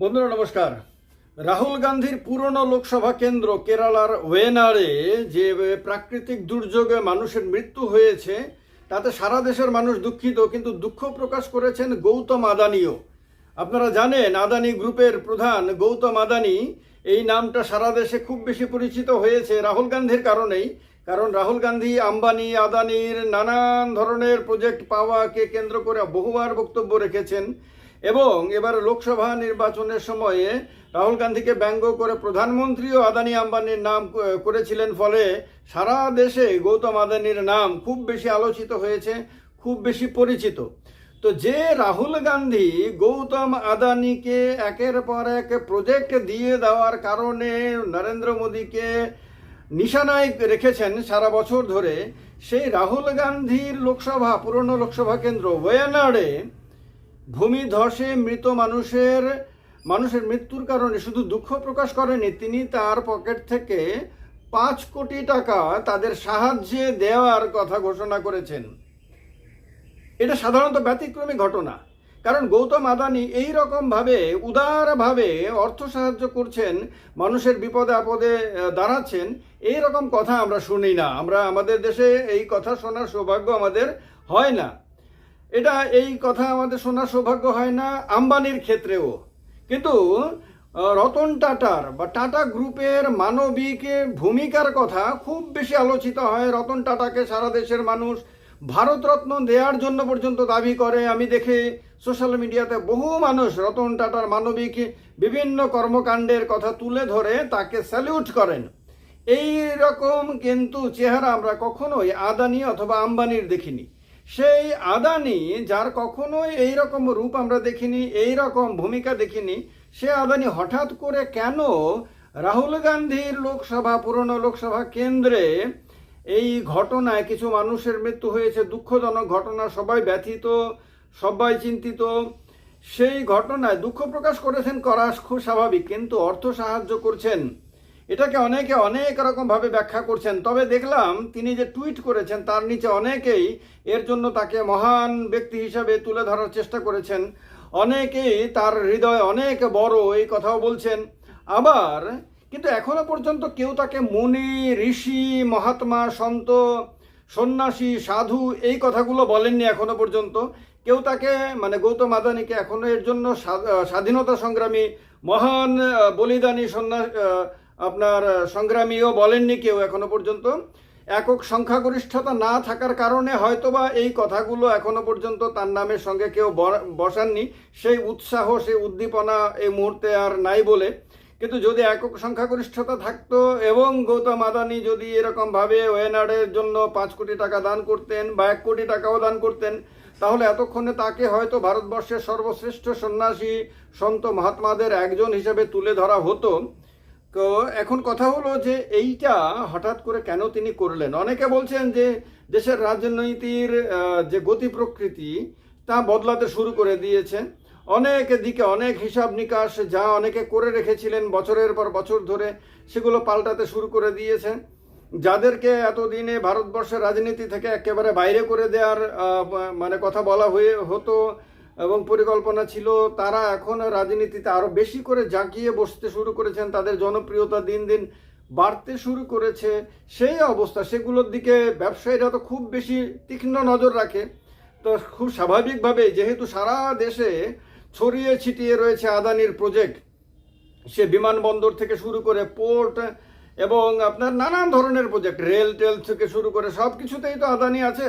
বন্ধুরা, নমস্কার। রাহুল গান্ধীর পুরনো লোকসভা কেন্দ্র কেরালার ওয়েনারে যে প্রাকৃতিক দুর্যোগে মানুষের মৃত্যু হয়েছে, তাতে সারা দেশের মানুষ দুঃখিত, কিন্তু দুঃখ প্রকাশ করেছেন গৌতম আদানিও। আপনারা জানেন, আদানি গ্রুপের প্রধান গৌতম আদানি, এই নামটা সারা দেশে খুব বেশি পরিচিত হয়েছে রাহুল গান্ধীর কারণেই। কারণ রাহুল গান্ধী, আম্বানি, আদানির নানান ধরনের প্রজেক্ট পাওয়াকে কেন্দ্র করে বহুবার বক্তব্য রেখেছেন। এবং এবার লোকসভা নির্বাচনের সময়ে রাহুল গান্ধীকে ব্যঙ্গ করে প্রধানমন্ত্রীও আদানি আম্বানির নাম করেছিলেন ফলে সারা দেশে গৌতম আদানির নাম খুব বেশি আলোচিত হয়েছে, খুব বেশি পরিচিত। তো যে রাহুল গান্ধী গৌতম আদানিকে একের পর এক প্রজেক্ট দিয়ে দেওয়ার কারণে নরেন্দ্র মোদীকে নিশানায় রেখেছেন সারা বছর ধরে, সেই রাহুল গান্ধীর লোকসভা, পুরনো লোকসভা কেন্দ্র ওয়েনাডে ভূমি ধসে মৃত মানুষের মানুষের মৃত্যুর কারণে শুধু দুঃখ প্রকাশ করেনি, তিনি তার পকেট থেকে পাঁচ কোটি টাকা তাদের সাহায্যে দেওয়ার কথা ঘোষণা করেছেন। এটা সাধারণত ব্যতিক্রমী ঘটনা। কারণ গৌতম আদানি এই রকমভাবে, উদারভাবে অর্থ সাহায্য করছেন, মানুষের বিপদে আপদে দাঁড়াচ্ছেন, এই রকম কথা আমরা শুনি না। আমরা আমাদের দেশে এই কথা শোনার সৌভাগ্য আমাদের হয় না। এটা এই কথা আমাদের শোনার সৌভাগ্য হয় না আম্বানির ক্ষেত্রেও। কিন্তু রতন টাটার বা টাটা গ্রুপের মানবিক ভূমিকার কথা খুব বেশি আলোচিত হয় রতন টাটাকে সারা দেশের মানুষ ভারতরত্ন দেওয়ার জন্য পর্যন্ত দাবি করে। আমি দেখে সোশ্যাল মিডিয়াতে বহু মানুষ রতন টাটার মানবিক বিভিন্ন কর্মকাণ্ডের কথা তুলে ধরে তাকে স্যালিউট করেন। এই রকম কিন্তু চেহারা আমরা কখনোই আদানি অথবা আম্বানির দেখিনি। সেই আদানি, যার কখনোই এই রকম রূপ আমরা দেখিনি এই রকম ভূমিকা দেখিনি, সে আদানি হঠাৎ করে কেন রাহুল গান্ধীর লোকসভা, পুরনো লোকসভা কেন্দ্রে এই ঘটনায় কিছু মানুষের মৃত্যু হয়েছে, দুঃখজনক ঘটনা, সবাই ব্যথিত, সবাই চিন্তিত, সেই ঘটনায় দুঃখ প্রকাশ করেছেন করা খুব স্বাভাবিক, কিন্তু অর্থ সাহায্য করছেন এটাকে অনেকে অনেক রকমভাবে ব্যাখ্যা করছেন। তবে দেখলাম তিনি যে টুইট করেছেন, তার নিচে অনেকেই এর জন্য তাকে মহান ব্যক্তি হিসাবে তুলে ধরার চেষ্টা করেছেন। অনেকেই তার হৃদয় অনেক বড় এই কথাও বলছেন। আবার, কিন্তু এখনও পর্যন্ত কেউ তাকে মুনি, ঋষি, মহাত্মা, সন্ত, সন্ন্যাসী, সাধু এই কথাগুলো বলেননি এখনও পর্যন্ত। কেউ তাকে মানে গৌতম আদানিকে এখনও এর জন্য স্বাধীনতা সংগ্রামী মহান বলিদানী সন্ন্যাস আপনার সংগ্রামীও বলেননি কেউ এখনও পর্যন্ত। একক সংখ্যাগরিষ্ঠতা না থাকার কারণে হয়তোবা এই কথাগুলো এখনও পর্যন্ত তার নামের সঙ্গে কেউ বসাননি। সেই উৎসাহ, সেই উদ্দীপনা এই মুহূর্তে আর নাই বলে। কিন্তু যদি একক সংখ্যাগরিষ্ঠতা থাকতো এবং গৌতম আদানি যদি এরকমভাবে ওয়েনার্ডের জন্য পাঁচ কোটি টাকা দান করতেন বা এক কোটি টাকাও দান করতেন, তাহলে এতক্ষণে তাকে হয়তো ভারতবর্ষের সর্বশ্রেষ্ঠ সন্ন্যাসী সন্ত মহাত্মাদের একজন হিসেবে তুলে ধরা হতো। তো এখন কথা হলো যে এইটা হঠাৎ করে কেন তিনি করলেন? অনেকে বলছেন যে দেশের রাজনীতির যে গতি প্রকৃতি, তা বদলাতে শুরু করে দিয়েছে অনেক দিকে অনেক হিসাব নিকাশ যা অনেকে করে রেখেছিলেন বছরের পর বছর ধরে, সেগুলো পাল্টাতে শুরু করে দিয়েছে যাদেরকে এতদিনে ভারতবর্ষের রাজনীতি থেকে একেবারে বাইরে করে দেওয়ার মানে কথা বলা হয়ে, হতো এবং পরিকল্পনা ছিল তারা এখন রাজনীতিতে আরও বেশি করে জাঁকিয়ে বসতে শুরু করেছেন, তাদের জনপ্রিয়তা দিন দিন বাড়তে শুরু করেছে। সেই অবস্থা, সেগুলোর দিকে ব্যবসায়ীরা তো খুব বেশি তীক্ষ্ণ নজর রাখে। তো খুব স্বাভাবিকভাবে যেহেতু সারা দেশে ছড়িয়ে ছিটিয়ে রয়েছে আদানির প্রজেক্ট, সে বিমানবন্দর থেকে শুরু করে পোর্ট এবং আপনার নানান ধরনের প্রজেক্ট, রেল টেল থেকে শুরু করে সব কিছুতেই তো আদানি আছে।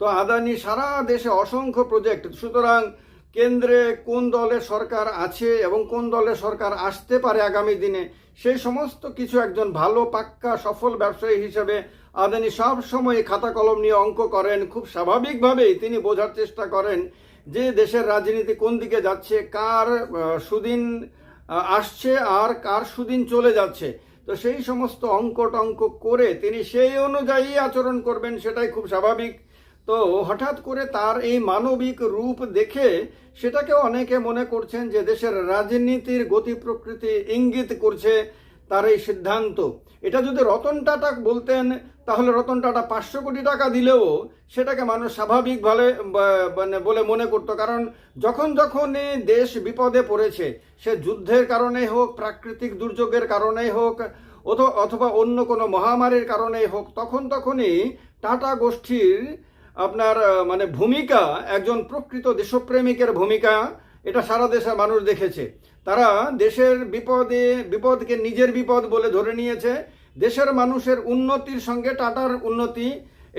তো আদানি, সারা দেশে অসংখ্য প্রজেক্ট সুতরাং কেন্দ্রে কোন দলের সরকার আছে এবং কোন দলের সরকার আসতে পারে আগামী দিনে, সেই সমস্ত কিছু একজন ভালো, পাক্কা, সফল ব্যবসায়ী হিসেবে আদানি সব সময় খাতা কলম নিয়ে অঙ্ক করেন। খুব স্বাভাবিকভাবেই তিনি বোঝার চেষ্টা করেন যে দেশের রাজনীতি কোন দিকে যাচ্ছে, কার সুদিন আসছে আর কার সুদিন চলে যাচ্ছে। তো সেই সমস্ত অঙ্ক টঙ্ক করে তিনি সেই অনুযায়ী আচরণ করবেন, সেটাই খুব স্বাভাবিক। তো হঠাৎ করে তার এই মানবিক রূপ দেখে সেটাকেও অনেকে মনে করছেন যে দেশের রাজনীতির গতি প্রকৃতি ইঙ্গিত করছে তার এই সিদ্ধান্ত। এটা যদি রতন টাটা বলতেন, তাহলে রতন টাটা পাঁচশো কোটি টাকা দিলেও সেটাকে মানুষ স্বাভাবিকভাবে মানে বলে মনে করতো। কারণ যখন যখন দেশ বিপদে পড়েছে, সে যুদ্ধের কারণে হোক, প্রাকৃতিক দুর্যোগের কারণেই হোক, অথ- অথবা অন্য কোনো মহামারীর কারণেই হোক, তখন তখনই টাটা গোষ্ঠীর আপনার মানে ভূমিকা, একজন প্রকৃত দেশপ্রেমিকের ভূমিকা, এটা সারা দেশের মানুষ দেখেছে। তারা দেশের বিপদে, বিপদকে নিজের বিপদ বলে ধরে নিয়েছে। দেশের মানুষের উন্নতির সঙ্গে টাটার উন্নতি,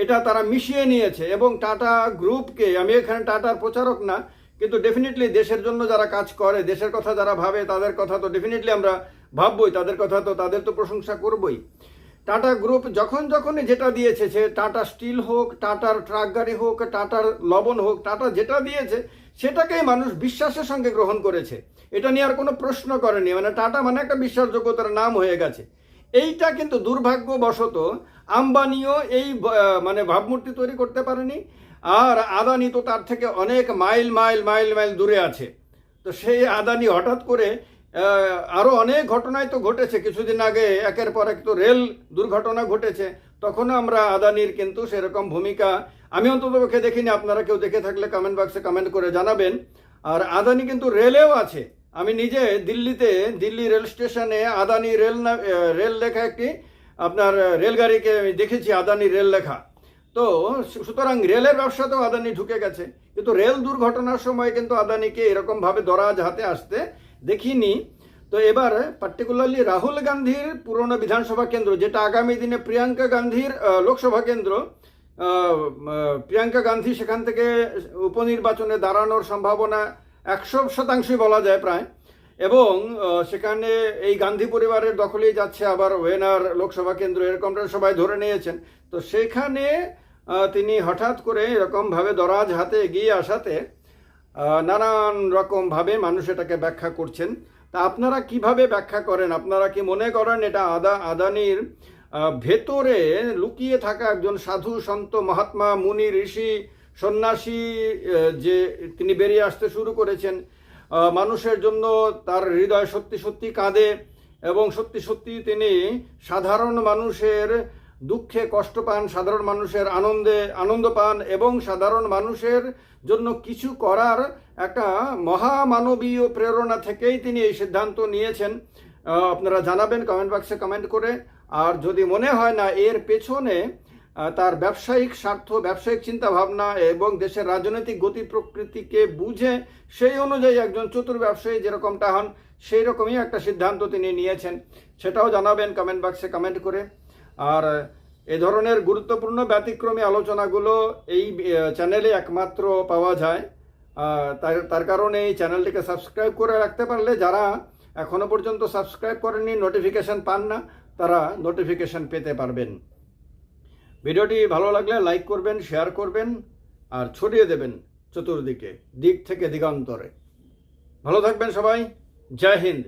এটা তারা মিশিয়ে নিয়েছে। এবং টাটা গ্রুপকে, আমি এখানে টাটার প্রচারক না, কিন্তু ডেফিনেটলি দেশের জন্য যারা কাজ করে, দেশের কথা যারা ভাবে, তাদের কথা তো ডেফিনেটলি আমরা ভাববই, তাদের কথা তো, তাদের তো প্রশংসা করবই। টাটা গ্রুপ যখন যখনই যেটা দিয়েছে, সে টাটা স্টিল হোক, টাটার ট্রাক গাড়ি হোক, টাটার লবণ হোক, টাটা যেটা দিয়েছে, সেটাকেই মানুষ বিশ্বাসের সঙ্গে গ্রহণ করেছে। এটা নিয়ে আর কোনো প্রশ্ন করেনি। মানে টাটা মানে একটা বিশ্বাসযোগ্যতার নাম হয়ে গেছে। এইটা কিন্তু দুর্ভাগ্যবশত আম্বানিও এই মানে ভাবমূর্তি তৈরি করতে পারেনি। আর আদানি তো তার থেকে অনেক মাইল মাইল মাইল মাইল দূরে আছে। তো সেই আদানি হঠাৎ করে আহ, আরও অনেক ঘটনাই তো ঘটেছে। কিছুদিন আগে একের পর এক তো রেল দুর্ঘটনা ঘটেছে। তখনও আমরা আদানির কিন্তু সেরকম ভূমিকা আমি অন্তত পক্ষে দেখিনি। আপনারা কেউ দেখে থাকলে কমেন্ট বক্সে কমেন্ট করে জানাবেন। আর আদানি কিন্তু রেলেও আছে। আমি নিজে দিল্লিতে দিল্লি রেল স্টেশনে আদানি রেল না রেল লেখা একটি আপনার রেলগাড়িকে আমি দেখেছি আদানি রেল লেখা। তো সুতরাং রেলের ব্যবসাতেও আদানি ঢুকে গেছে। কিন্তু রেল দুর্ঘটনার সময় কিন্তু আদানিকে এরকমভাবে দরাজ হাতে আসতে দেখিনি। তো এবার পার্টিকুলারলি রাহুল গান্ধীর পুরনো বিধানসভা কেন্দ্র, যেটা আগামী দিনে প্রিয়াঙ্কা গান্ধীর লোকসভা কেন্দ্র প্রিয়াঙ্কা গান্ধী সেখান থেকে উপনির্বাচনে দাঁড়ানোর সম্ভাবনা একশো শতাংশই বলা যায় প্রায়। এবং সেখানে এই গান্ধী পরিবারের দখলেই যাচ্ছে আবার ওয়েনার লোকসভা কেন্দ্র, এরকমটা সবাই ধরে নিয়েছেন। তো সেখানে তিনি হঠাৎ করে এরকমভাবে দরাজ হাতে এগিয়ে আসাতে নানান রকমভাবে মানুষ এটাকে ব্যাখ্যা করছেন। তা আপনারা কীভাবে ব্যাখ্যা করেন? আপনারা কি মনে করেন এটা আদা, আদানির ভেতরে লুকিয়ে থাকা একজন সাধু সন্ত মহাত্মা, মুনি, ঋষি, সন্ন্যাসী যে তিনি বেরিয়ে আসতে শুরু করেছেন মানুষের জন্য তার হৃদয় সত্যি সত্যি কাঁদে এবং সত্যি সত্যি তিনি সাধারণ মানুষের দুঃখে কষ্ট পান, সাধারণ মানুষের আনন্দে, আনন্দ পান এবং সাধারণ মানুষের জন্য কিছু করার একটা মহামানবীয় প্রেরণা থেকেই তিনি এই সিদ্ধান্ত নিয়েছেন। আপনারা জানাবেন কমেন্ট বক্সে কমেন্ট করে। আর যদি মনে হয় না, এর পেছনে তার ব্যবসায়িক স্বার্থ, ব্যবসায়িক চিন্তা ভাবনা এবং দেশের রাজনৈতিক গতি প্রকৃতিকে বুঝে, সেই অনুযায়ী একজন চতুর ব্যবসায়ী যেরকমটা হন, সেই রকমই একটা সিদ্ধান্ত তিনি নিয়েছেন। সেটাও জানাবেন কমেন্ট বক্সে কমেন্ট করে। আর এ ধরনের গুরুত্বপূর্ণ ব্যতিক্রমী আলোচনাগুলো এই চ্যানেলে একমাত্র পাওয়া যায়। তার তার কারণে এই চ্যানেলটিকে সাবস্ক্রাইব করে রাখতে পারলে যারা এখনও পর্যন্ত সাবস্ক্রাইব করেননি নোটিফিকেশন পান না, তারা নোটিফিকেশন পেতে পারবেন। ভিডিওটি ভালো লাগলে লাইক করবেন শেয়ার করবেন, আর ছড়িয়ে দেবেন চতুর্দিকে, দিক থেকে দিগান্তরে। ভালো থাকবেন সবাই। জয় হিন্দ।